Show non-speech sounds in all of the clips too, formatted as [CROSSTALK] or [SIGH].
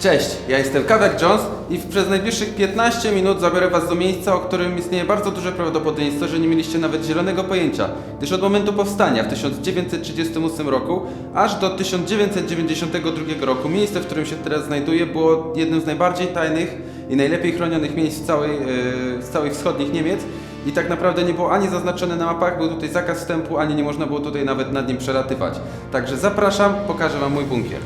Cześć, ja jestem Kawek Jones i przez najbliższych 15 minut zabiorę Was do miejsca, o którym istnieje bardzo duże prawdopodobieństwo, że nie mieliście nawet zielonego pojęcia, gdyż od momentu powstania w 1938 roku aż do 1992 roku miejsce, w którym się teraz znajduję, było jednym z najbardziej tajnych i najlepiej chronionych miejsc w całej, yy, z całych wschodnich Niemiec i tak naprawdę nie było ani zaznaczone na mapach, był tutaj zakaz wstępu, ani nie można było tutaj nawet nad nim przelatywać. Także zapraszam, pokażę Wam mój bunkier.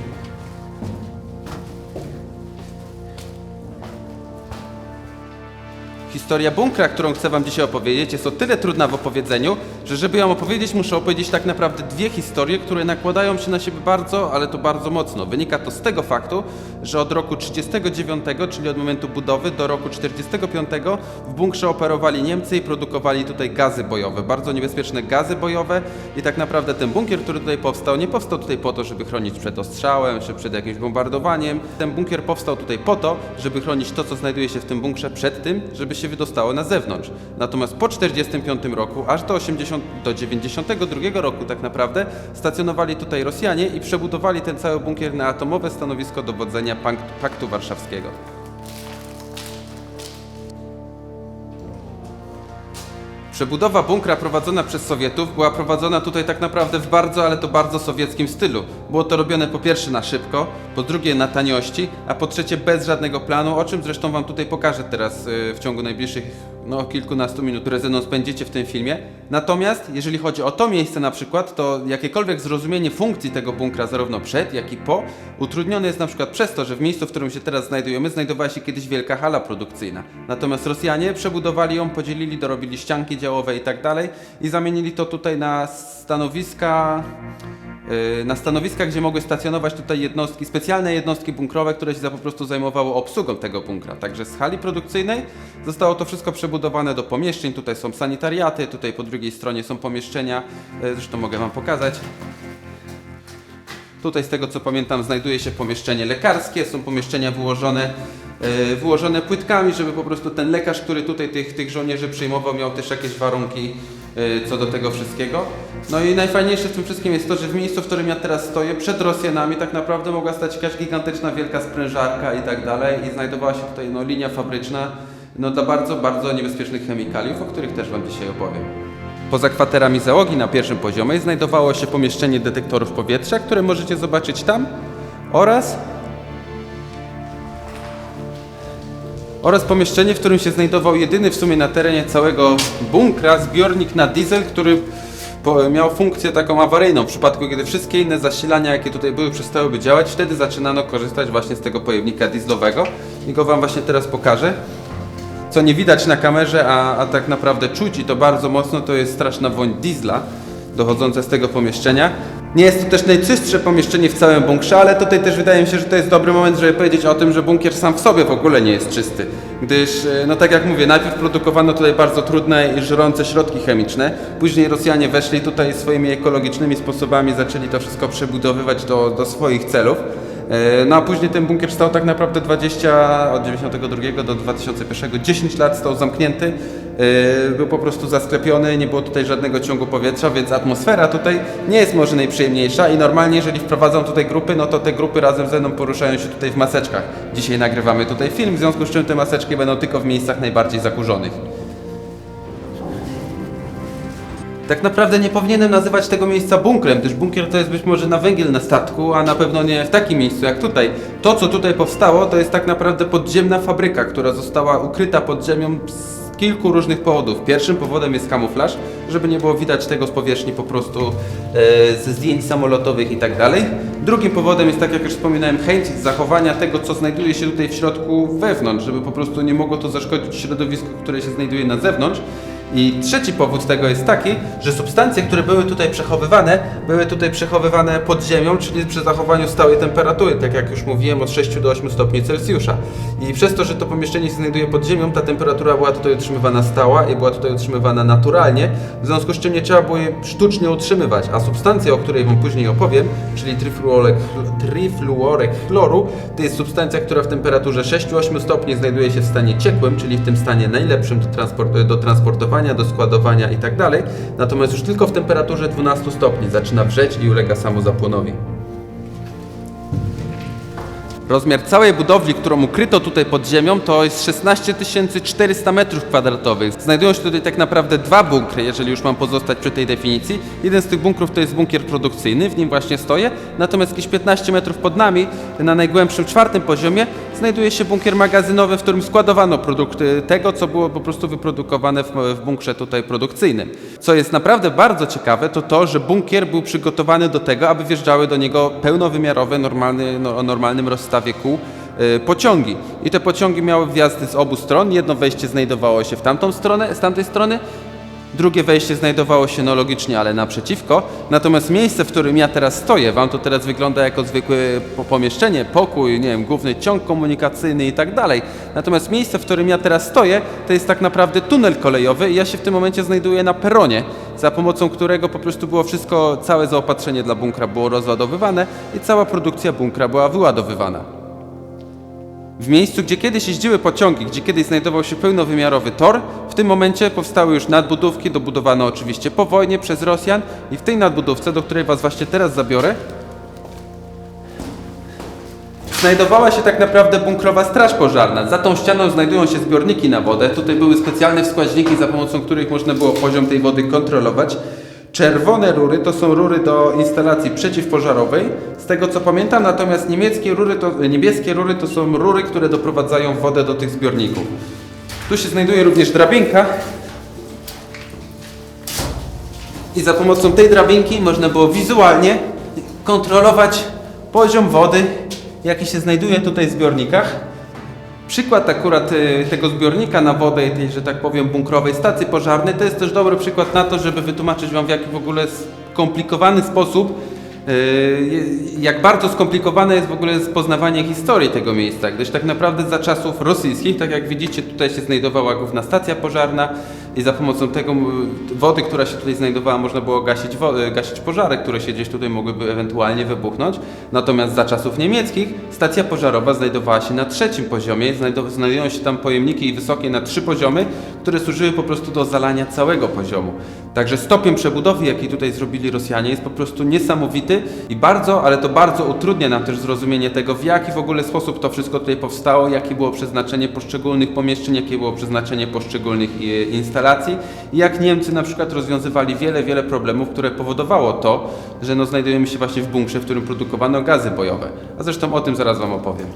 Historia bunkra, którą chcę Wam dzisiaj opowiedzieć, jest o tyle trudna w opowiedzeniu, że żeby ją opowiedzieć, muszę opowiedzieć tak naprawdę dwie historie, które nakładają się na siebie bardzo, ale to bardzo mocno. Wynika to z tego faktu, że od roku 39, czyli od momentu budowy, do roku 45 w bunkrze operowali Niemcy i produkowali tutaj gazy bojowe, bardzo niebezpieczne gazy bojowe i tak naprawdę ten bunkier, który tutaj powstał, nie powstał tutaj po to, żeby chronić przed ostrzałem czy przed jakimś bombardowaniem. Ten bunkier powstał tutaj po to, żeby chronić to, co znajduje się w tym bunkrze przed tym, żeby się wydostało na zewnątrz. Natomiast po 45 roku, aż do 80, do 92 roku tak naprawdę, stacjonowali tutaj Rosjanie i przebudowali ten cały bunkier na atomowe stanowisko dowodzenia Paktu Warszawskiego. Przebudowa bunkra prowadzona przez Sowietów była prowadzona tutaj tak naprawdę w bardzo, ale to bardzo sowieckim stylu. Było to robione po pierwsze na szybko, po drugie na taniości, a po trzecie bez żadnego planu, o czym zresztą Wam tutaj pokażę teraz y, w ciągu najbliższych no, kilkunastu minut, które ze mną spędzicie w tym filmie. Natomiast jeżeli chodzi o to miejsce na przykład, to jakiekolwiek zrozumienie funkcji tego bunkra zarówno przed, jak i po, utrudnione jest na przykład przez to, że w miejscu, w którym się teraz znajdujemy, znajdowała się kiedyś wielka hala produkcyjna. Natomiast Rosjanie przebudowali ją, podzielili, dorobili ścianki działowe i tak dalej i zamienili to tutaj na stanowiska na stanowiskach, gdzie mogły stacjonować tutaj jednostki, specjalne jednostki bunkrowe, które się za po prostu zajmowały obsługą tego bunkra. Także z hali produkcyjnej zostało to wszystko przebudowane do pomieszczeń. Tutaj są sanitariaty, tutaj po drugiej stronie są pomieszczenia, yy, zresztą mogę Wam pokazać. Tutaj z tego co pamiętam znajduje się pomieszczenie lekarskie, są pomieszczenia wyłożone, wyłożone płytkami, żeby po prostu ten lekarz, który tutaj tych, tych żołnierzy przyjmował, miał też jakieś warunki e, co do tego wszystkiego. No i najfajniejsze w tym wszystkim jest to, że w miejscu, w którym ja teraz stoję, przed Rosjanami tak naprawdę mogła stać jakaś gigantyczna wielka sprężarka i tak dalej i znajdowała się tutaj no, linia fabryczna no, dla bardzo, bardzo niebezpiecznych chemikaliów, o których też Wam dzisiaj opowiem. Poza kwaterami załogi na pierwszym poziomie znajdowało się pomieszczenie detektorów powietrza, które możecie zobaczyć tam oraz oraz pomieszczenie, w którym się znajdował jedyny w sumie na terenie całego bunkra zbiornik na diesel, który miał funkcję taką awaryjną. W przypadku, kiedy wszystkie inne zasilania, jakie tutaj były, przestałyby działać, wtedy zaczynano korzystać właśnie z tego pojemnika dieslowego i go Wam właśnie teraz pokażę. Co nie widać na kamerze, a, a tak naprawdę czuć i to bardzo mocno, to jest straszna woń diesla dochodząca z tego pomieszczenia. Nie jest to też najczystsze pomieszczenie w całym bunkrze, ale tutaj też wydaje mi się, że to jest dobry moment, żeby powiedzieć o tym, że bunkier sam w sobie w ogóle nie jest czysty. Gdyż, e, no tak jak mówię, najpierw produkowano tutaj bardzo trudne i żrące środki chemiczne, później Rosjanie weszli tutaj swoimi ekologicznymi sposobami, zaczęli to wszystko przebudowywać do, do swoich celów. E, No a później ten bunkier stał tak naprawdę 20, od 92 do 2001, 10 lat stał zamknięty, był po prostu zasklepiony, nie było tutaj żadnego ciągu powietrza, więc atmosfera tutaj nie jest może najprzyjemniejsza i normalnie jeżeli wprowadzą tutaj grupy, no to te grupy razem ze mną poruszają się tutaj w maseczkach. Dzisiaj nagrywamy tutaj film, w związku z czym te maseczki będą tylko w miejscach najbardziej zakurzonych. Tak naprawdę nie powinienem nazywać tego miejsca bunkrem, gdyż bunkier to jest być może na węgiel na statku, a na pewno nie w takim miejscu jak tutaj. To, co tutaj powstało, to jest tak naprawdę podziemna fabryka, która została ukryta pod ziemią kilku różnych powodów. Pierwszym powodem jest kamuflaż, żeby nie było widać tego z powierzchni po prostu e, ze zdjęć samolotowych i tak dalej. Drugim powodem jest, tak jak już wspominałem, chęć zachowania tego, co znajduje się tutaj w środku wewnątrz, żeby po prostu nie mogło to zaszkodzić środowisku, które się znajduje na zewnątrz. I trzeci powód tego jest taki, że substancje, które były tutaj przechowywane, były tutaj przechowywane pod ziemią, czyli przy zachowaniu stałej temperatury, tak jak już mówiłem, od 6 do 8 stopni Celsjusza. I przez to, że to pomieszczenie się znajduje pod ziemią, ta temperatura była tutaj utrzymywana stała i była tutaj utrzymywana naturalnie, w związku z czym nie trzeba było jej sztucznie utrzymywać. A substancja, o której Wam później opowiem, czyli trifluorek, trifluorek chloru, to jest substancja, która w temperaturze 6-8 stopni znajduje się w stanie ciekłym, czyli w tym stanie najlepszym do, transport, do transportowania, do składowania i tak. Natomiast już tylko w temperaturze 12 stopni zaczyna wrzeć i ulega samozapłonowi. Rozmiar całej budowli, którą ukryto tutaj pod ziemią, to jest 16 400 metrów kwadratowych. Znajdują się tutaj tak naprawdę dwa bunkry, jeżeli już mam pozostać przy tej definicji. Jeden z tych bunkrów to jest bunkier produkcyjny, w nim właśnie stoję, natomiast jakieś 15 metrów pod nami, na najgłębszym czwartym poziomie, znajduje się bunkier magazynowy, w którym składowano produkty tego, co było po prostu wyprodukowane w, bunkrze tutaj produkcyjnym. Co jest naprawdę bardzo ciekawe, to to, że bunkier był przygotowany do tego, aby wjeżdżały do niego pełnowymiarowe, normalny, no, o normalnym rozstawie kół y, pociągi. I te pociągi miały wjazdy z obu stron. Jedno wejście znajdowało się w tamtą stronę, z tamtej strony, Drugie wejście znajdowało się no logicznie, ale naprzeciwko. Natomiast miejsce, w którym ja teraz stoję, wam to teraz wygląda jako zwykłe po- pomieszczenie, pokój, nie wiem, główny ciąg komunikacyjny i tak dalej. Natomiast miejsce, w którym ja teraz stoję, to jest tak naprawdę tunel kolejowy i ja się w tym momencie znajduję na peronie, za pomocą którego po prostu było wszystko, całe zaopatrzenie dla bunkra było rozładowywane i cała produkcja bunkra była wyładowywana. W miejscu, gdzie kiedyś jeździły pociągi, gdzie kiedyś znajdował się pełnowymiarowy tor, w tym momencie powstały już nadbudówki, dobudowano oczywiście po wojnie przez Rosjan i w tej nadbudówce, do której Was właśnie teraz zabiorę, znajdowała się tak naprawdę bunkrowa straż pożarna. Za tą ścianą znajdują się zbiorniki na wodę. Tutaj były specjalne wskaźniki, za pomocą których można było poziom tej wody kontrolować. Czerwone rury to są rury do instalacji przeciwpożarowej. Z tego co pamiętam, natomiast niemieckie rury to, niebieskie rury to są rury, które doprowadzają wodę do tych zbiorników. Tu się znajduje również drabinka. I za pomocą tej drabinki można było wizualnie kontrolować poziom wody, jaki się znajduje tutaj w zbiornikach. Przykład akurat y, tego zbiornika na wodę i tej, że tak powiem, bunkrowej stacji pożarnej to jest też dobry przykład na to, żeby wytłumaczyć Wam w jaki w ogóle skomplikowany sposób, y, jak bardzo skomplikowane jest w ogóle poznawanie historii tego miejsca, gdyż tak naprawdę za czasów rosyjskich, tak jak widzicie, tutaj się znajdowała główna stacja pożarna i za pomocą tego wody, która się tutaj znajdowała, można było gasić, y, gasić pożary, które się gdzieś tutaj mogłyby ewentualnie wybuchnąć. Natomiast za czasów niemieckich stacja pożarowa znajdowała się na trzecim poziomie, znajdują się tam pojemniki wysokie na trzy poziomy, które służyły po prostu do zalania całego poziomu. Także stopień przebudowy, jaki tutaj zrobili Rosjanie, jest po prostu niesamowity i bardzo, ale to bardzo utrudnia nam też zrozumienie tego, w jaki w ogóle sposób to wszystko tutaj powstało, jakie było przeznaczenie poszczególnych pomieszczeń, jakie było przeznaczenie poszczególnych e, instalacji i jak Niemcy na przykład rozwiązywali wiele, wiele problemów, które powodowało to, że no znajdujemy się właśnie w bunkrze, w którym produkowano gazy bojowe. A zresztą o tym zaraz Wam opowiem.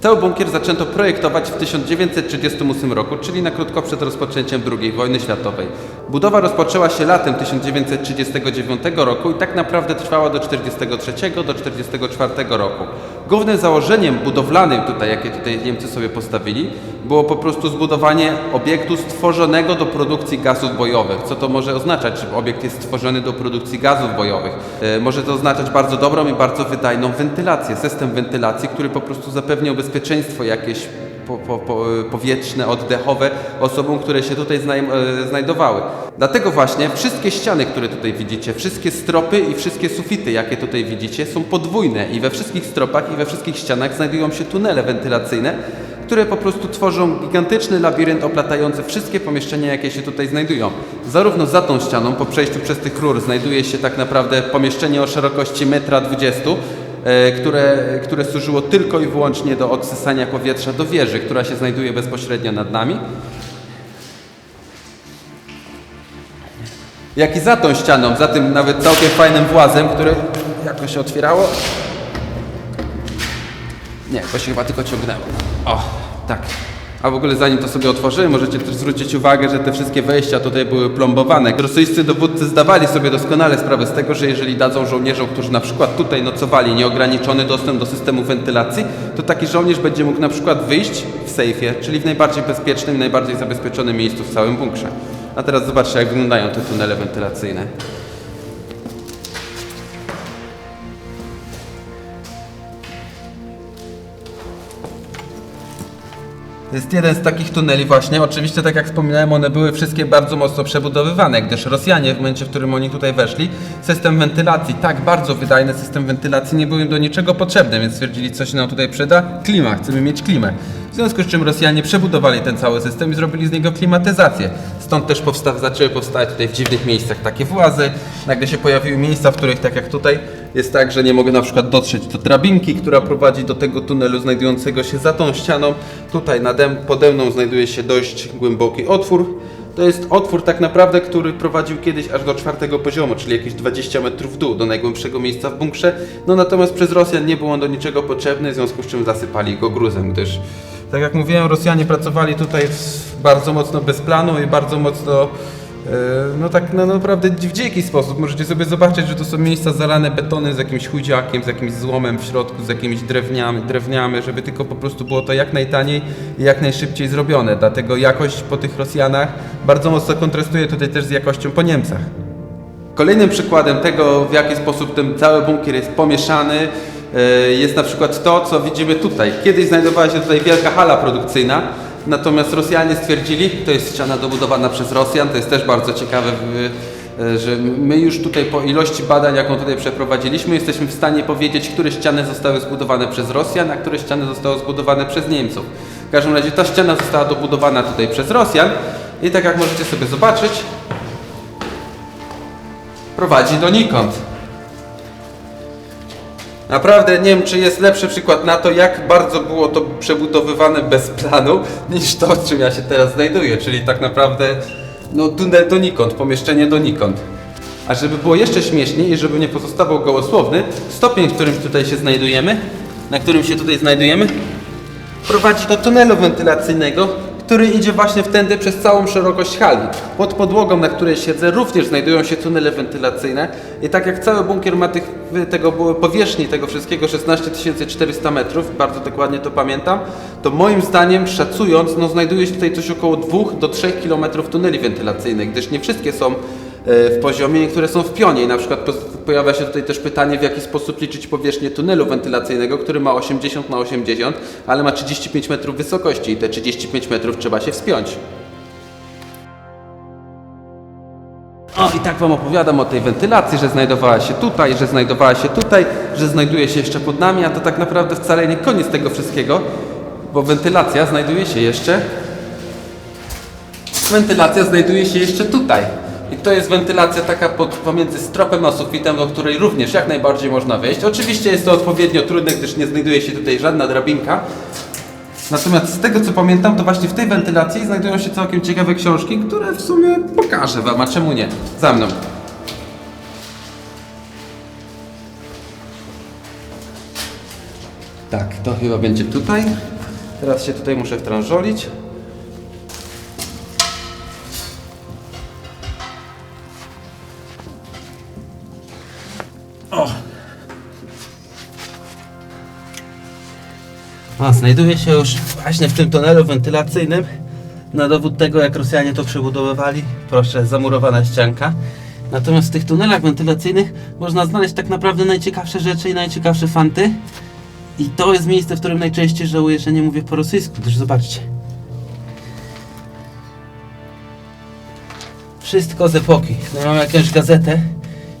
Cały bunkier zaczęto projektować w 1938 roku, czyli na krótko przed rozpoczęciem II wojny światowej. Budowa rozpoczęła się latem 1939 roku i tak naprawdę trwała do 1943 do 1944 roku. Głównym założeniem budowlanym tutaj, jakie tutaj Niemcy sobie postawili, było po prostu zbudowanie obiektu stworzonego do produkcji gazów bojowych. Co to może oznaczać, że obiekt jest stworzony do produkcji gazów bojowych? E, może to oznaczać bardzo dobrą i bardzo wydajną wentylację, system wentylacji, który po prostu zapewniał bezpieczeństwo jakieś po, po, po, powietrzne, oddechowe osobom, które się tutaj znaj, e, znajdowały. Dlatego właśnie wszystkie ściany, które tutaj widzicie, wszystkie stropy i wszystkie sufity, jakie tutaj widzicie, są podwójne i we wszystkich stropach i we wszystkich ścianach znajdują się tunele wentylacyjne, które po prostu tworzą gigantyczny labirynt oplatający wszystkie pomieszczenia, jakie się tutaj znajdują. Zarówno za tą ścianą, po przejściu przez tych rur, znajduje się tak naprawdę pomieszczenie o szerokości 1,20 m, które, które służyło tylko i wyłącznie do odsysania powietrza do wieży, która się znajduje bezpośrednio nad nami. Jak i za tą ścianą, za tym nawet całkiem fajnym włazem, który jakoś się otwierało. Nie, to się chyba tylko ciągnęło. O, tak. A w ogóle zanim to sobie otworzyłem, możecie też zwrócić uwagę, że te wszystkie wejścia tutaj były plombowane. Rosyjscy dowódcy zdawali sobie doskonale sprawę z tego, że jeżeli dadzą żołnierzom, którzy na przykład tutaj nocowali, nieograniczony dostęp do systemu wentylacji, to taki żołnierz będzie mógł na przykład wyjść w sejfie, czyli w najbardziej bezpiecznym najbardziej zabezpieczonym miejscu w całym bunkrze. A teraz zobaczcie, jak wyglądają te tunele wentylacyjne. To jest jeden z takich tuneli właśnie. Oczywiście, tak jak wspominałem, one były wszystkie bardzo mocno przebudowywane, gdyż Rosjanie w momencie, w którym oni tutaj weszli, system wentylacji, tak bardzo wydajny system wentylacji nie był im do niczego potrzebny, więc stwierdzili, co się nam tutaj przyda? Klima, chcemy mieć klimę. W związku z czym Rosjanie przebudowali ten cały system i zrobili z niego klimatyzację. Stąd też powsta- zaczęły powstawać tutaj w dziwnych miejscach takie włazy. Nagle się pojawiły miejsca, w których tak jak tutaj jest tak, że nie mogę na przykład dotrzeć do drabinki, która prowadzi do tego tunelu znajdującego się za tą ścianą. Tutaj nade, pode mną znajduje się dość głęboki otwór. To jest otwór tak naprawdę, który prowadził kiedyś aż do czwartego poziomu, czyli jakieś 20 metrów w dół, do najgłębszego miejsca w bunkrze. No natomiast przez Rosjan nie był on do niczego potrzebny, w związku z czym zasypali go gruzem, gdyż tak jak mówiłem, Rosjanie pracowali tutaj bardzo mocno bez planu i bardzo mocno no tak no, naprawdę w dziki sposób. Możecie sobie zobaczyć, że to są miejsca zalane betonem z jakimś chudziakiem, z jakimś złomem w środku, z jakimiś drewniami, drewniami, żeby tylko po prostu było to jak najtaniej i jak najszybciej zrobione. Dlatego jakość po tych Rosjanach bardzo mocno kontrastuje tutaj też z jakością po Niemcach. Kolejnym przykładem tego, w jaki sposób ten cały bunkier jest pomieszany, e, jest na przykład to, co widzimy tutaj. Kiedyś znajdowała się tutaj wielka hala produkcyjna, natomiast Rosjanie stwierdzili, to jest ściana dobudowana przez Rosjan, to jest też bardzo ciekawe, e, że my już tutaj po ilości badań, jaką tutaj przeprowadziliśmy, jesteśmy w stanie powiedzieć, które ściany zostały zbudowane przez Rosjan, a które ściany zostały zbudowane przez Niemców. W każdym razie ta ściana została dobudowana tutaj przez Rosjan i tak jak możecie sobie zobaczyć, prowadzi donikąd. Naprawdę nie wiem, czy jest lepszy przykład na to, jak bardzo było to przebudowywane bez planu, niż to, czym ja się teraz znajduję, czyli tak naprawdę no, tunel donikąd, pomieszczenie donikąd. A żeby było jeszcze śmieszniej i żeby nie pozostawał gołosłowny, stopień, w którym tutaj się znajdujemy, na którym się tutaj znajdujemy, prowadzi do tunelu wentylacyjnego, który idzie właśnie wtędy przez całą szerokość hali. Pod podłogą, na której siedzę, również znajdują się tunele wentylacyjne i tak jak cały bunkier ma tych, tego powierzchni tego wszystkiego 16 400 metrów, bardzo dokładnie to pamiętam, to moim zdaniem szacując, no znajduje się tutaj coś około 2 do 3 km tuneli wentylacyjnych, gdyż nie wszystkie są w poziomie, niektóre są w pionie. I na przykład po- pojawia się tutaj też pytanie, w jaki sposób liczyć powierzchnię tunelu wentylacyjnego, który ma 80 na 80, ale ma 35 metrów wysokości i te 35 metrów trzeba się wspiąć. O, i tak Wam opowiadam o tej wentylacji, że znajdowała się tutaj, że znajdowała się tutaj, że znajduje się jeszcze pod nami, a to tak naprawdę wcale nie koniec tego wszystkiego, bo wentylacja znajduje się jeszcze wentylacja znajduje się jeszcze tutaj. I to jest wentylacja taka pod, pomiędzy stropem a sufitem, do której również jak najbardziej można wejść. Oczywiście jest to odpowiednio trudne, gdyż nie znajduje się tutaj żadna drabinka. Natomiast z tego co pamiętam, to właśnie w tej wentylacji znajdują się całkiem ciekawe książki, które w sumie pokażę Wam, a czemu nie? Za mną. Tak, to chyba będzie tutaj. Teraz się tutaj muszę wtrążolić. A, znajduje się już właśnie w tym tunelu wentylacyjnym. Na dowód tego, jak Rosjanie to przebudowywali, proszę, zamurowana ścianka. Natomiast w tych tunelach wentylacyjnych można znaleźć tak naprawdę najciekawsze rzeczy i najciekawsze fanty. I to jest miejsce, w którym najczęściej żałuję, że nie mówię po rosyjsku, gdyż zobaczcie. Wszystko z epoki. No, mam jakąś gazetę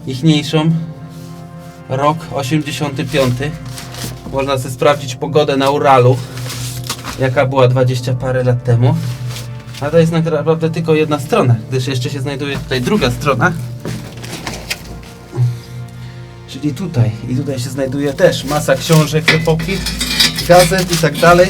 ichniejszą. Rok 85. Można sobie sprawdzić pogodę na Uralu, jaka była 20 parę lat temu. A to jest naprawdę tylko jedna strona, gdyż jeszcze się znajduje tutaj druga strona. Czyli tutaj. I tutaj się znajduje też masa książek epoki, gazet i tak dalej.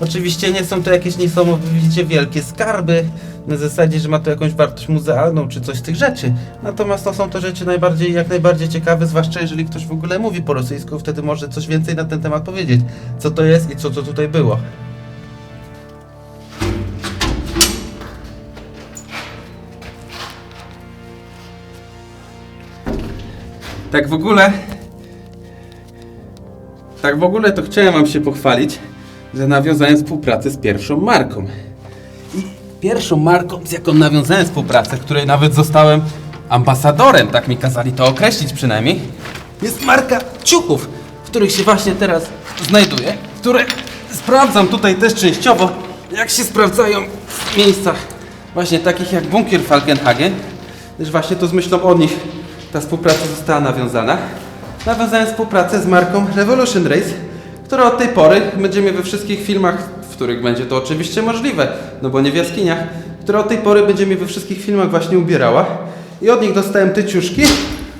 Oczywiście nie są to jakieś niesamowicie wielkie skarby, na zasadzie, że ma to jakąś wartość muzealną czy coś z tych rzeczy. Natomiast no, są to rzeczy najbardziej, jak najbardziej ciekawe, zwłaszcza jeżeli ktoś w ogóle mówi po rosyjsku, wtedy może coś więcej na ten temat powiedzieć. Co to jest i co to tutaj było. Tak w ogóle. Tak w ogóle to chciałem Wam się pochwalić, że nawiązałem współpracę z pierwszą marką. Pierwszą marką, z jaką nawiązałem współpracę, której nawet zostałem ambasadorem, tak mi kazali to określić przynajmniej, jest marka ciuchów, w których się właśnie teraz znajduję, które sprawdzam tutaj też częściowo jak się sprawdzają w miejscach właśnie takich jak bunkier Falkenhagen, gdyż właśnie to z myślą o nich ta współpraca została nawiązana. Nawiązałem współpracę z marką Revolution Race, która od tej pory będziemy we wszystkich filmach, których będzie to oczywiście możliwe, no bo nie w jaskiniach, która od tej pory będzie mnie we wszystkich filmach właśnie ubierała. I od nich dostałem te ciuszki,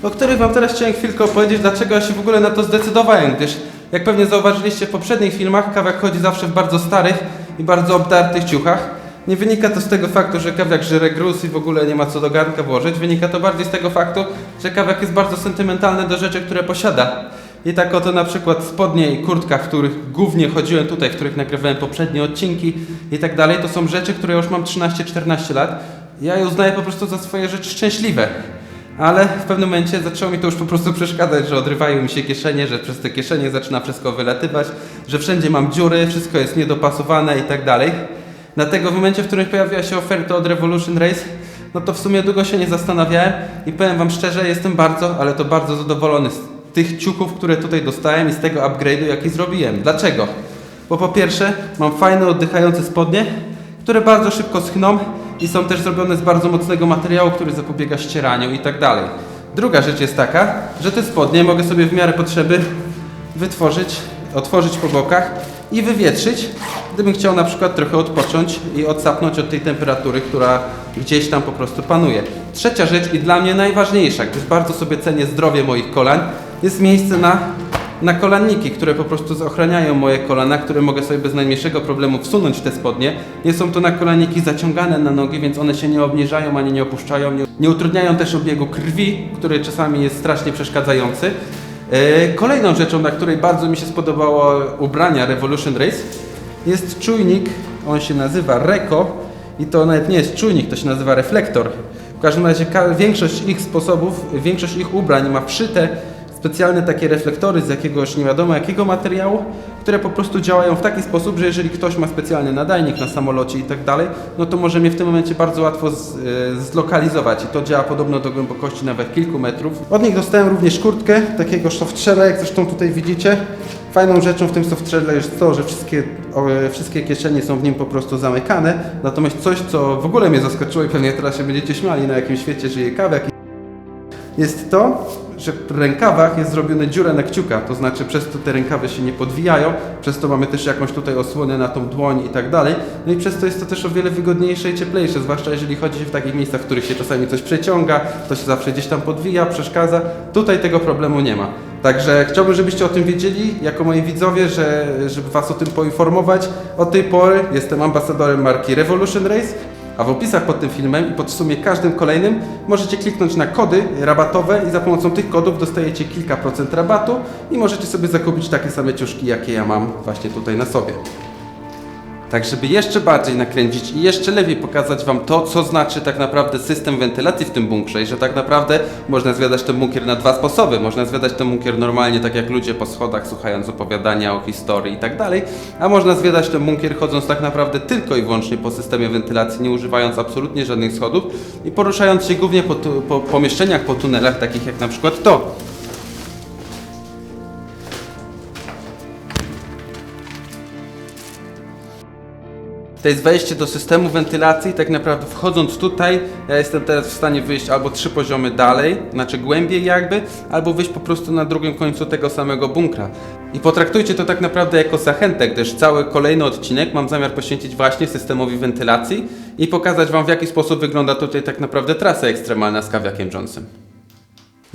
o których Wam teraz chciałem chwilkę opowiedzieć, dlaczego ja się w ogóle na to zdecydowałem, gdyż jak pewnie zauważyliście w poprzednich filmach, kawiak chodzi zawsze w bardzo starych i bardzo obdartych ciuchach. Nie wynika to z tego faktu, że kawiak żre gruz i w ogóle nie ma co do garnka włożyć. Wynika to bardziej z tego faktu, że kawiak jest bardzo sentymentalny do rzeczy, które posiada. I tak oto na przykład spodnie i kurtka, w których głównie chodziłem tutaj, w których nagrywałem poprzednie odcinki i tak dalej, to są rzeczy, które już mam 13-14 lat. Ja je uznaję po prostu za swoje rzeczy szczęśliwe. Ale w pewnym momencie zaczęło mi to już po prostu przeszkadzać, że odrywają mi się kieszenie, że przez te kieszenie zaczyna wszystko wylatywać, że wszędzie mam dziury, wszystko jest niedopasowane i tak dalej. Dlatego w momencie, w którym pojawiła się oferta od Revolution Race, no to w sumie długo się nie zastanawiałem i powiem Wam szczerze, jestem bardzo, ale to bardzo zadowolony z tych ciuchów, które tutaj dostałem i z tego upgrade'u, jaki zrobiłem. Dlaczego? Bo po pierwsze, mam fajne, oddychające spodnie, które bardzo szybko schną i są też zrobione z bardzo mocnego materiału, który zapobiega ścieraniu i tak dalej. Druga rzecz jest taka, że te spodnie mogę sobie w miarę potrzeby wytworzyć, otworzyć po bokach i wywietrzyć, gdybym chciał na przykład trochę odpocząć i odsapnąć od tej temperatury, która gdzieś tam po prostu panuje. Trzecia rzecz i dla mnie najważniejsza, gdyż bardzo sobie cenię zdrowie moich kolan, jest miejsce na, na kolanniki, które po prostu ochraniają moje kolana, które mogę sobie bez najmniejszego problemu wsunąć w te spodnie. Nie są to nakолanniki zaciągane na nogi, więc one się nie obniżają ani nie opuszczają, nie, nie utrudniają też obiegu krwi, który czasami jest strasznie przeszkadzający. E, Kolejną rzeczą, na której bardzo mi się spodobało ubrania Revolution Race, jest czujnik, on się nazywa Reko i to nawet nie jest czujnik, to się nazywa reflektor. W każdym razie większość ich sposobów, większość ich ubrań ma wszyte specjalne takie reflektory z jakiegoś nie wiadomo jakiego materiału, które po prostu działają w taki sposób, że jeżeli ktoś ma specjalny nadajnik na samolocie i tak dalej, no to może mnie w tym momencie bardzo łatwo z, e, zlokalizować i to działa podobno do głębokości nawet kilku metrów. Od nich dostałem również kurtkę takiego softshella, jak zresztą tutaj widzicie. Fajną rzeczą w tym softshelle jest to, że wszystkie, o, wszystkie kieszenie są w nim po prostu zamykane, natomiast coś, co w ogóle mnie zaskoczyło i pewnie teraz się będziecie śmiali, na jakim świecie żyje kawiak, jest to, że w rękawach jest zrobione dziura na kciuka, to znaczy przez to te rękawy się nie podwijają, przez to mamy też jakąś tutaj osłonę na tą dłoń i tak dalej. No i przez to jest to też o wiele wygodniejsze i cieplejsze, zwłaszcza jeżeli chodzi w takich miejscach, w których się czasami coś przeciąga, to się zawsze gdzieś tam podwija, przeszkadza. Tutaj tego problemu nie ma. Także chciałbym, żebyście o tym wiedzieli, jako moi widzowie, że, żeby Was o tym poinformować. Od tej pory jestem ambasadorem marki Revolution Race, a w opisach pod tym filmem i pod sumie każdym kolejnym możecie kliknąć na kody rabatowe i za pomocą tych kodów dostajecie kilka procent rabatu i możecie sobie zakupić takie same ciuszki, jakie ja mam właśnie tutaj na sobie. Tak, żeby jeszcze bardziej nakręcić i jeszcze lepiej pokazać Wam to, co znaczy tak naprawdę system wentylacji w tym bunkrze i że tak naprawdę można zwiadać ten bunkier na dwa sposoby. Można zwiadać ten bunkier normalnie, tak jak ludzie po schodach, słuchając opowiadania o historii i tak dalej, a można zwiadać ten bunkier chodząc tak naprawdę tylko i wyłącznie po systemie wentylacji, nie używając absolutnie żadnych schodów i poruszając się głównie po, tu- po pomieszczeniach, po tunelach, takich jak na przykład to. To jest wejście do systemu wentylacji. Tak naprawdę wchodząc tutaj, ja jestem teraz w stanie wyjść albo trzy poziomy dalej, znaczy głębiej jakby, albo wyjść po prostu na drugim końcu tego samego bunkra. I potraktujcie to tak naprawdę jako zachętę, gdyż cały kolejny odcinek mam zamiar poświęcić właśnie systemowi wentylacji i pokazać Wam w jaki sposób wygląda tutaj tak naprawdę trasa ekstremalna z kawiakiem Johnson.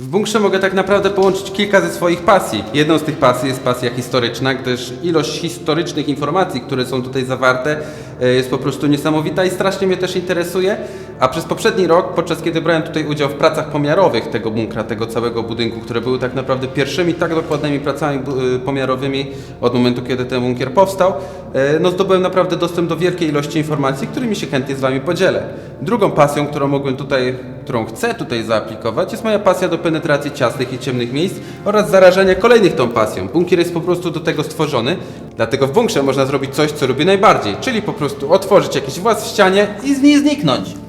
W bunkrze mogę tak naprawdę połączyć kilka ze swoich pasji. Jedną z tych pasji jest pasja historyczna, gdyż ilość historycznych informacji, które są tutaj zawarte, e, jest po prostu niesamowita i strasznie mnie też interesuje. A przez poprzedni rok, podczas kiedy brałem tutaj udział w pracach pomiarowych tego bunkra, tego całego budynku, które były tak naprawdę pierwszymi tak dokładnymi pracami y, pomiarowymi od momentu, kiedy ten bunkier powstał, e, no zdobyłem naprawdę dostęp do wielkiej ilości informacji, którymi się chętnie z Wami podzielę. Drugą pasją, którą mogłem tutaj, którą chcę tutaj zaaplikować, jest moja pasja do penetracji ciasnych i ciemnych miejsc oraz zarażania kolejnych tą pasją. Bunkier jest po prostu do tego stworzony, dlatego w bunkrze można zrobić coś, co lubię najbardziej, czyli po prostu otworzyć jakiś właz w ścianie i z niej zniknąć.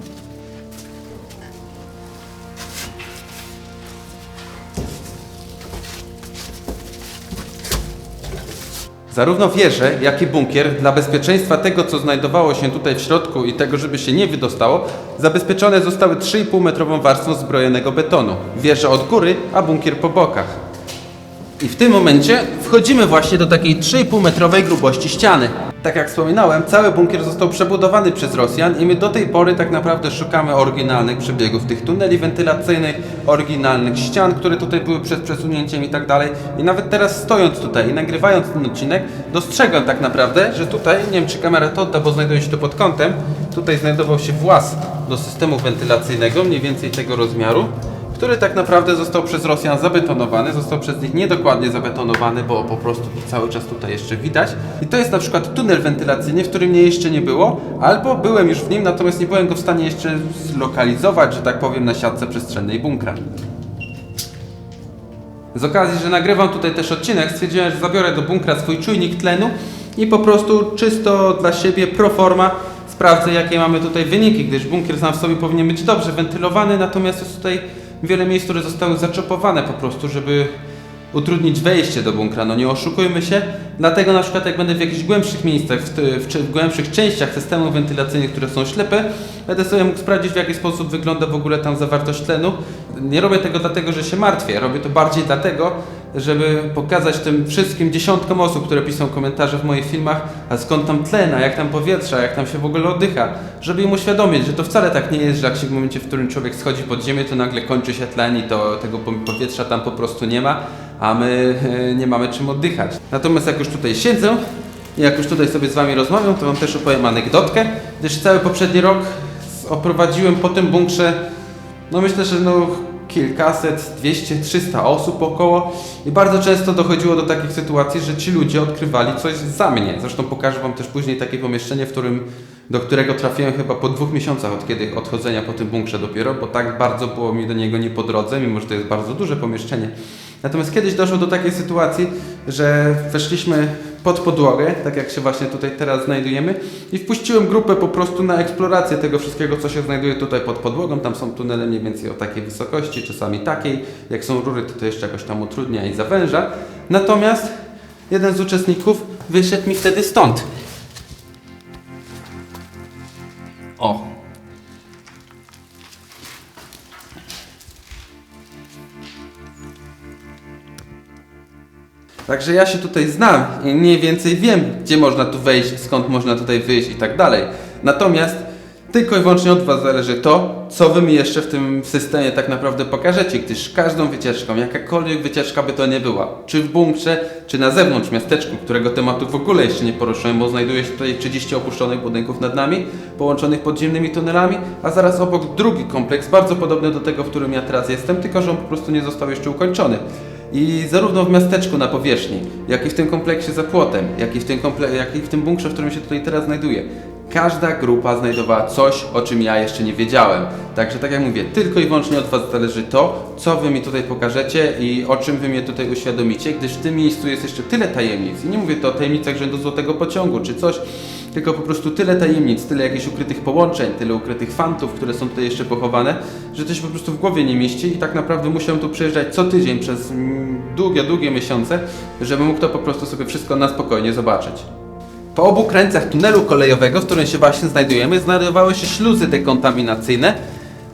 Zarówno wieże, jak i bunkier dla bezpieczeństwa tego, co znajdowało się tutaj w środku i tego, żeby się nie wydostało, zabezpieczone zostały 3,5 metrową warstwą zbrojonego betonu. Wieże od góry, a bunkier po bokach. I w tym momencie wchodzimy właśnie do takiej 3,5 metrowej grubości ściany. Tak jak wspominałem, cały bunkier został przebudowany przez Rosjan i my do tej pory tak naprawdę szukamy oryginalnych przebiegów tych tuneli wentylacyjnych, oryginalnych ścian, które tutaj były przed przesunięciem i tak dalej. I nawet teraz stojąc tutaj i nagrywając ten odcinek, dostrzegam tak naprawdę, że tutaj, nie wiem czy kamera to odda, bo znajduje się to pod kątem, tutaj znajdował się włas do systemu wentylacyjnego, mniej więcej tego rozmiaru który tak naprawdę został przez Rosjan zabetonowany, został przez nich niedokładnie zabetonowany, bo po prostu cały czas tutaj jeszcze widać. I to jest na przykład tunel wentylacyjny, w którym mnie jeszcze nie było, albo byłem już w nim, natomiast nie byłem go w stanie jeszcze zlokalizować, że tak powiem, na siatce przestrzennej bunkra. Z okazji, że nagrywam tutaj też odcinek, stwierdziłem, że zabiorę do bunkra swój czujnik tlenu i po prostu czysto dla siebie pro forma sprawdzę, jakie mamy tutaj wyniki, gdyż bunkier sam w sobie powinien być dobrze wentylowany, natomiast jest tutaj wiele miejsc, które zostały zaczepowane po prostu, żeby utrudnić wejście do bunkra, no nie oszukujmy się. Dlatego na przykład jak będę w jakichś głębszych miejscach, w, w, w głębszych częściach systemów wentylacyjnych, które są ślepe, będę sobie mógł sprawdzić w jaki sposób wygląda w ogóle tam zawartość tlenu. Nie robię tego dlatego, że się martwię, robię to bardziej dlatego, żeby pokazać tym wszystkim dziesiątkom osób, które piszą komentarze w moich filmach, a skąd tam tlen, a jak tam powietrza, jak tam się w ogóle oddycha, żeby im uświadomić, że to wcale tak nie jest, że jak się w momencie, w którym człowiek schodzi pod ziemię, to nagle kończy się tlen i to tego po- powietrza tam po prostu nie ma, a my e, nie mamy czym oddychać. Natomiast jak już tutaj siedzę i jak już tutaj sobie z Wami rozmawiam, to Wam też opowiem anegdotkę, gdyż cały poprzedni rok oprowadziłem po tym bunkrze no myślę, że no kilkaset, 200, 300 osób około i bardzo często dochodziło do takich sytuacji, że ci ludzie odkrywali coś za mnie. Zresztą pokażę Wam też później takie pomieszczenie, w którym, do którego trafiłem chyba po dwóch miesiącach od kiedy odchodzenia po tym bunkrze dopiero, bo tak bardzo było mi do niego nie po drodze, mimo że to jest bardzo duże pomieszczenie. Natomiast kiedyś doszło do takiej sytuacji, że weszliśmy pod podłogę, tak jak się właśnie tutaj teraz znajdujemy i wpuściłem grupę po prostu na eksplorację tego wszystkiego, co się znajduje tutaj pod podłogą. Tam są tunele mniej więcej o takiej wysokości, czasami takiej. Jak są rury, to to jeszcze jakoś tam utrudnia i zawęża. Natomiast jeden z uczestników wyszedł mi wtedy stąd. O, Także ja się tutaj znam i mniej więcej wiem, gdzie można tu wejść, skąd można tutaj wyjść i tak dalej. Natomiast tylko i wyłącznie od Was zależy to, co Wy mi jeszcze w tym systemie tak naprawdę pokażecie, gdyż każdą wycieczką, jakakolwiek wycieczka by to nie była, czy w bunkrze, czy na zewnątrz miasteczku, którego tematu w ogóle jeszcze nie poruszyłem, bo znajduje się tutaj 30 opuszczonych budynków nad nami, połączonych podziemnymi tunelami, a zaraz obok drugi kompleks, bardzo podobny do tego, w którym ja teraz jestem, tylko że on po prostu nie został jeszcze ukończony. I zarówno w miasteczku na powierzchni, jak i w tym kompleksie za płotem, jak i w tym, komple- jak i w tym bunkrze, w którym się tutaj teraz znajduję, każda grupa znajdowała coś, o czym ja jeszcze nie wiedziałem. Także tak jak mówię, tylko i wyłącznie od Was zależy to, co Wy mi tutaj pokażecie i o czym Wy mnie tutaj uświadomicie, gdyż w tym miejscu jest jeszcze tyle tajemnic. I nie mówię to o tajemnicach rzędu złotego pociągu czy coś, tylko po prostu tyle tajemnic, tyle jakichś ukrytych połączeń, tyle ukrytych fantów, które są tutaj jeszcze pochowane, że to się po prostu w głowie nie mieści i tak naprawdę musiałem tu przyjeżdżać co tydzień przez mm, długie, długie miesiące, żeby mógł to po prostu sobie wszystko na spokojnie zobaczyć. Po obu krańcach tunelu kolejowego, w którym się właśnie znajdujemy, znajdowały się śluzy dekontaminacyjne,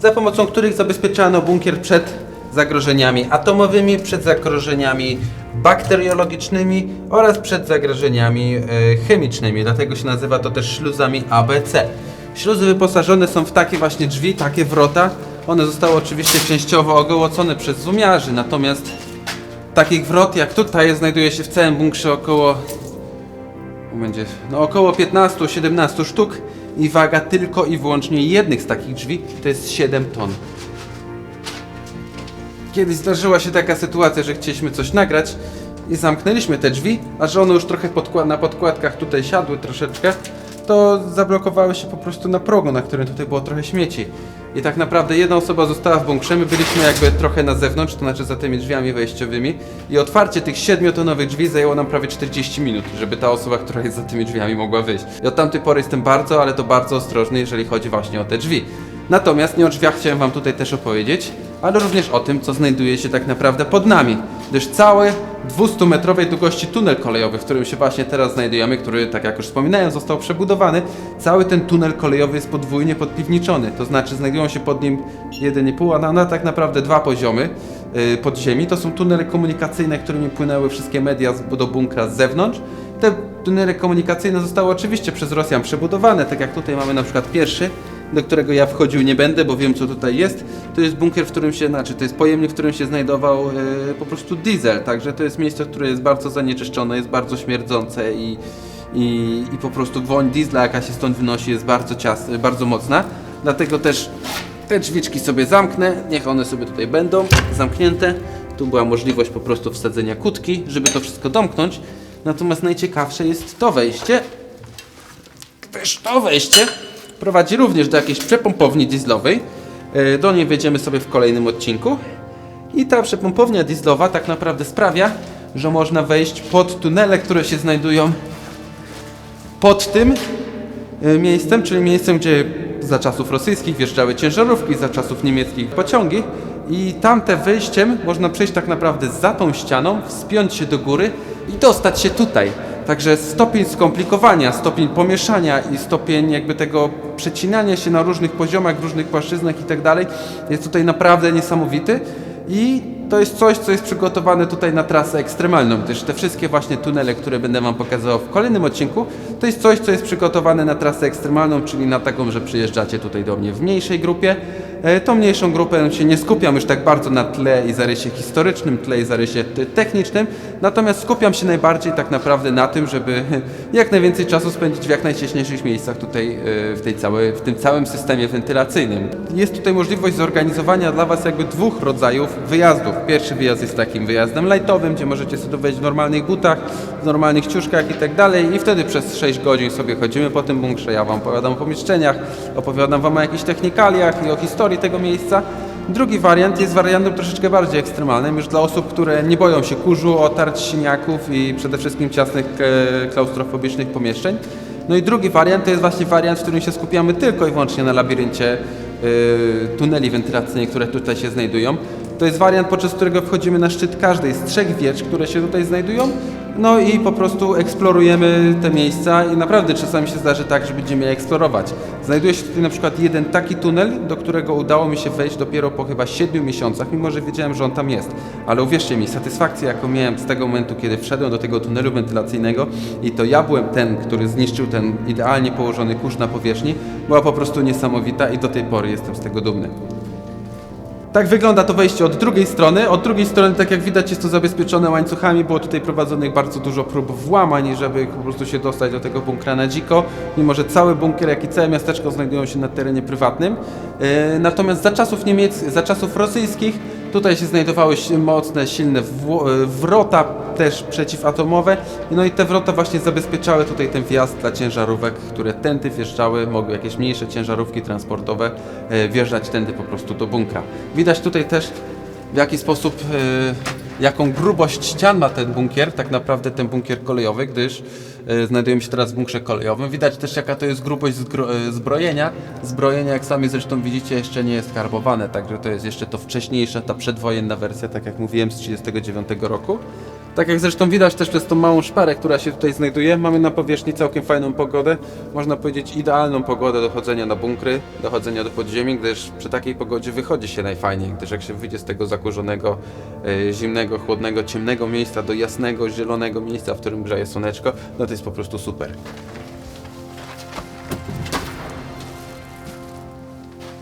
za pomocą których zabezpieczano bunkier przed zagrożeniami atomowymi, przed zagrożeniami bakteriologicznymi oraz przed zagrożeniami e, chemicznymi. Dlatego się nazywa to też śluzami ABC. Śluzy wyposażone są w takie właśnie drzwi, takie wrota. One zostały oczywiście częściowo ogołocone przez zumiarzy, natomiast takich wrot jak tutaj znajduje się w całym bunkrze około będzie no około 15-17 sztuk i waga tylko i wyłącznie jednych z takich drzwi to jest 7 ton. Kiedyś zdarzyła się taka sytuacja, że chcieliśmy coś nagrać i zamknęliśmy te drzwi, a że one już trochę na podkładkach tutaj siadły troszeczkę, to zablokowały się po prostu na progu, na którym tutaj było trochę śmieci. I tak naprawdę jedna osoba została w bunkrze, my byliśmy jakby trochę na zewnątrz, to znaczy za tymi drzwiami wejściowymi i otwarcie tych 7-tonowych drzwi zajęło nam prawie 40 minut, żeby ta osoba, która jest za tymi drzwiami mogła wyjść. I od tamtej pory jestem bardzo, ale to bardzo ostrożny, jeżeli chodzi właśnie o te drzwi. Natomiast nie o drzwiach chciałem wam tutaj też opowiedzieć, ale również o tym, co znajduje się tak naprawdę pod nami, gdyż cały 200-metrowej długości tunel kolejowy, w którym się właśnie teraz znajdujemy, który, tak jak już wspominałem, został przebudowany, cały ten tunel kolejowy jest podwójnie podpiwniczony, to znaczy znajdują się pod nim 1,5, a na, na tak naprawdę dwa poziomy yy, podziemi. To są tunele komunikacyjne, którymi płynęły wszystkie media z, do bunkra z zewnątrz. Te tunele komunikacyjne zostały oczywiście przez Rosjan przebudowane, tak jak tutaj mamy na przykład pierwszy, do którego ja wchodził nie będę, bo wiem co tutaj jest. To jest bunkier, w którym się, znaczy to jest pojemnik, w którym się znajdował e, po prostu diesel, także to jest miejsce, które jest bardzo zanieczyszczone, jest bardzo śmierdzące i, i, i po prostu woń diesla jaka się stąd wynosi jest bardzo cias, bardzo mocna. Dlatego też te drzwiczki sobie zamknę, niech one sobie tutaj będą zamknięte. Tu była możliwość po prostu wsadzenia kutki, żeby to wszystko domknąć. Natomiast najciekawsze jest to wejście, gdyż to wejście prowadzi również do jakiejś przepompowni dieslowej. E, Do niej wejdziemy sobie w kolejnym odcinku. I ta przepompownia dieslowa tak naprawdę sprawia, że można wejść pod tunele, które się znajdują pod tym e, miejscem, czyli miejscem, gdzie za czasów rosyjskich wjeżdżały ciężarówki, za czasów niemieckich pociągi. I tamte wyjściem można przejść tak naprawdę za tą ścianą, wspiąć się do góry i dostać się tutaj. Także stopień skomplikowania, stopień pomieszania i stopień jakby tego przecinania się na różnych poziomach, różnych płaszczyznach i tak dalej jest tutaj naprawdę niesamowity. I to jest coś, co jest przygotowane tutaj na trasę ekstremalną, gdyż te wszystkie właśnie tunele, które będę Wam pokazywał w kolejnym odcinku, to jest coś, co jest przygotowane na trasę ekstremalną, czyli na taką, że przyjeżdżacie tutaj do mnie w mniejszej grupie. E, Tą mniejszą grupę się nie skupiam już tak bardzo na tle i zarysie historycznym, tle i zarysie te- technicznym, natomiast skupiam się najbardziej tak naprawdę na tym, żeby [LAUGHS] jak najwięcej czasu spędzić w jak najcieśniejszych miejscach tutaj e, w, tej całej, w tym całym systemie wentylacyjnym. Jest tutaj możliwość zorganizowania dla Was jakby dwóch rodzajów wyjazdów. Pierwszy wyjazd jest takim wyjazdem lightowym, gdzie możecie sobie wejść w normalnych butach, w normalnych ciuszkach i tak dalej i wtedy przez 6 godzin sobie chodzimy po tym bunkrze, ja Wam opowiadam o pomieszczeniach, opowiadam Wam o jakichś technikaliach i o historii tego miejsca. Drugi wariant jest wariantem troszeczkę bardziej ekstremalnym, już dla osób, które nie boją się kurzu, otarć siniaków i przede wszystkim ciasnych, e, klaustrofobicznych pomieszczeń. No i drugi wariant to jest właśnie wariant, w którym się skupiamy tylko i wyłącznie na labiryncie y, tuneli wentylacyjnych, które tutaj się znajdują. To jest wariant, podczas którego wchodzimy na szczyt każdej z trzech wież, które się tutaj znajdują. No i po prostu eksplorujemy te miejsca i naprawdę czasami się zdarzy tak, że będziemy je eksplorować. Znajduje się tutaj na przykład jeden taki tunel, do którego udało mi się wejść dopiero po chyba 7 miesiącach, mimo że wiedziałem, że on tam jest. Ale uwierzcie mi, satysfakcja jaką miałem z tego momentu, kiedy wszedłem do tego tunelu wentylacyjnego i to ja byłem ten, który zniszczył ten idealnie położony kurz na powierzchni, była po prostu niesamowita i do tej pory jestem z tego dumny. Tak wygląda to wejście od drugiej strony. Od drugiej strony, tak jak widać, jest to zabezpieczone łańcuchami. Było tutaj prowadzonych bardzo dużo prób włamań, żeby po prostu się dostać do tego bunkra na dziko, mimo że cały bunkier, jak i całe miasteczko znajdują się na terenie prywatnym. E, Natomiast za czasów niemieckich, za czasów rosyjskich, tutaj się znajdowały mocne, silne e, wrota, też przeciwatomowe. No i te wrota właśnie zabezpieczały tutaj ten wjazd dla ciężarówek, które tędy wjeżdżały, mogły jakieś mniejsze ciężarówki transportowe e, wjeżdżać tędy po prostu do bunkra. Widać tutaj też w jaki sposób, e, jaką grubość ścian ma ten bunkier, tak naprawdę ten bunkier kolejowy, gdyż znajdujemy się teraz w bunkrze kolejowym. Widać też jaka to jest grubość e, zbrojenia. Zbrojenie, jak sami zresztą widzicie, jeszcze nie jest karbowane, także to jest jeszcze to wcześniejsza, ta przedwojenna wersja, tak jak mówiłem, z 1939 roku. Tak jak zresztą widać też przez tą małą szparę, która się tutaj znajduje, mamy na powierzchni całkiem fajną pogodę. Można powiedzieć idealną pogodę do chodzenia na bunkry, do chodzenia do podziemi, gdyż przy takiej pogodzie wychodzi się najfajniej, gdyż jak się wyjdzie z tego zakurzonego, e, zimnego, chłodnego, ciemnego miejsca do jasnego, zielonego miejsca, w którym grzeje słoneczko, no to jest po prostu super.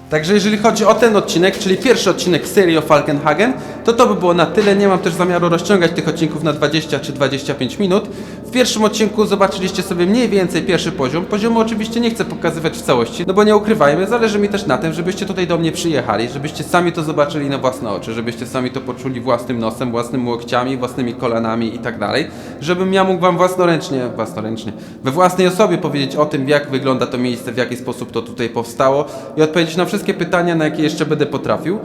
Także jeżeli chodzi o ten odcinek, czyli pierwszy odcinek serii o Falkenhagen, to to by było na tyle. Nie mam też zamiaru rozciągać tych odcinków na 20 czy 25 minut. W pierwszym odcinku zobaczyliście sobie mniej więcej pierwszy poziom. Poziomu oczywiście nie chcę pokazywać w całości, no bo nie ukrywajmy, zależy mi też na tym, żebyście tutaj do mnie przyjechali, żebyście sami to zobaczyli na własne oczy, żebyście sami to poczuli własnym nosem, własnymi łokciami, własnymi kolanami i tak dalej, żebym ja mógł wam własnoręcznie, własnoręcznie, we własnej osobie powiedzieć o tym, jak wygląda to miejsce, w jaki sposób to tutaj powstało i odpowiedzieć na wszystkie pytania, na jakie jeszcze będę potrafił.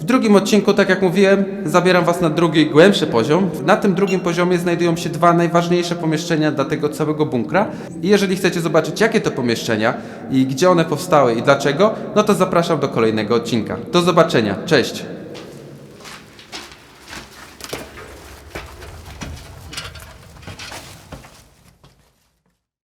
W drugim odcinku, tak jak mówiłem, zabieram Was na drugi, głębszy poziom. Na tym drugim poziomie znajdują się dwa najważniejsze pomieszczenia dla tego całego bunkra. I jeżeli chcecie zobaczyć, jakie to pomieszczenia i gdzie one powstały i dlaczego, no to zapraszam do kolejnego odcinka. Do zobaczenia. Cześć!